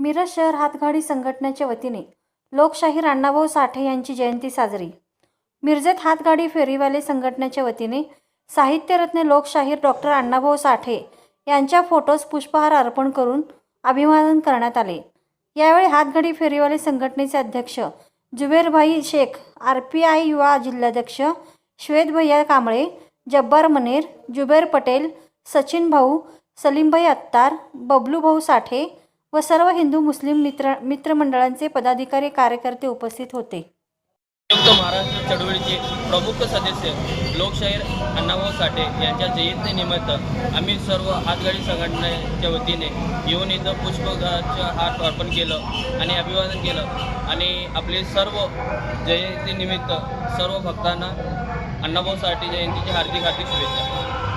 मिरज शहर हातगाडी संघटनेच्या वतीने लोकशाहीर अण्णाभाऊ साठे यांची जयंती साजरी. मिरजेत हातगाडी फेरीवाले संघटनेच्या वतीने साहित्यरत्न लोकशाहीर डॉक्टर अण्णाभाऊ साठे यांच्या फोटोस पुष्पहार अर्पण करून अभिवादन करण्यात आले. यावेळी हातगाडी फेरीवाले संघटनेचे अध्यक्ष जुबेरभाई शेख आर पी आय युवा जिल्हाध्यक्ष श्वेत भैया कांबळे जब्बार मनेर जुबेर पटेल सचिन भाऊ सलीमभाई अत्तार बबलूभाऊ साठे व सर्व हिंदू मुस्लिम मित्र मित्रमंडळांचे पदाधिकारी कार्यकर्ते उपस्थित होते. संयुक्त महाराष्ट्र चळवळीचे प्रमुख सदस्य लोकशाहीर अण्णाभाऊ साठे यांच्या जयंतीनिमित्त आम्ही सर्व हातगाडी संघटनेच्या वतीने येऊन इथं पुष्पगाचं हात अर्पण केलं आणि अभिवादन केलं. आणि आपले सर्व जयंतीनिमित्त सर्व भक्तांना अण्णाभाऊ साठे जयंतीची हार्दिक हार्दिक शुभेच्छा.